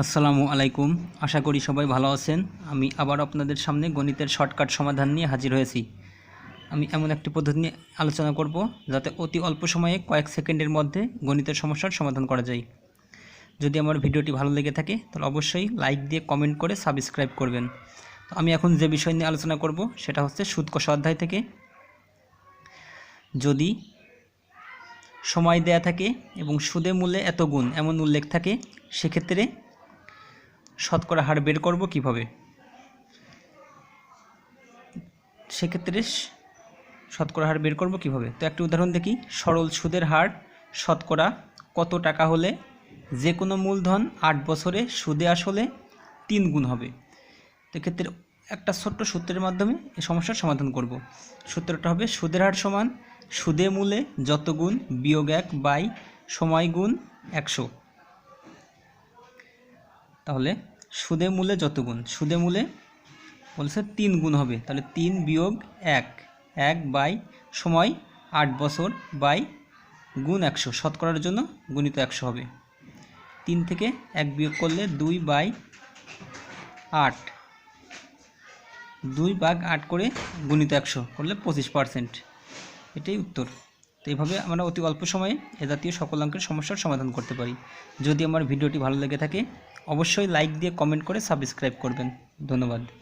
আসসালামু আলাইকুম। আশা করি সবাই ভালো আছেন। আমি আবার আপনাদের সামনে গণিতের শর্টকাট সমাধান নিয়ে হাজির হয়েছি। আমি এমন একটি পদ্ধতি নিয়ে আলোচনা করব, যাতে অতি অল্প সময়ে কয়েক সেকেন্ডের মধ্যে গণিতের সমস্যার সমাধান করা যায়। যদি আমার ভিডিওটি ভালো লেগে থাকে, তাহলে অবশ্যই লাইক দিয়ে কমেন্ট করে সাবস্ক্রাইব করবেন। তো আমি এখন যে বিষয় নিয়ে আলোচনা করব, সেটা হচ্ছে সুদ কষা অধ্যায় থেকে। যদি সময় দেয়া থাকে এবং সুদে মূল্যে এত গুণ এমন উল্লেখ থাকে, সেক্ষেত্রে শতকরা হার বের করব কীভাবে? সেক্ষেত্রে শতকরা হার বের করব কীভাবে? তো একটা উদাহরণ দেখি। সরল সুদের হার শতকরা কত টাকা হলে যে কোনো মূলধন আট বছরে সুদে আসলে তিন গুণ হবে। তো একটা ছোট্ট সূত্রের মাধ্যমে এই সমস্যার সমাধান করব। সূত্রটা হবে সুদের হার সমান সুদে মূলে যত গুণ বিয়োগ এক বাই সময় গুণ একশো। তাহলে সুদে মূলে যত গুণ? সুদে মূলে বলছে তিন গুণ হবে। তাহলে তিন বিয়োগ এক। এক বাই সময় আট বছর বাই গুণ একশো। শতকরার জন্য গুণিত একশো হবে। তিন থেকে এক বিয়োগ করলে দুই বাই আট। দুই ভাগ আট করে গুণিত একশো করলে পঁচিশ পার্সেন্ট। এটাই উত্তর। তো এইভাবে আমরা অতি অল্প সময়ে এ জাতীয় সকল অঙ্কের সমস্যার সমাধান করতে পারি। যদি আমার ভিডিওটি ভালো লেগে থাকে অবশ্যই লাইক দিয়ে কমেন্ট করে সাবস্ক্রাইব করবেন। ধন্যবাদ।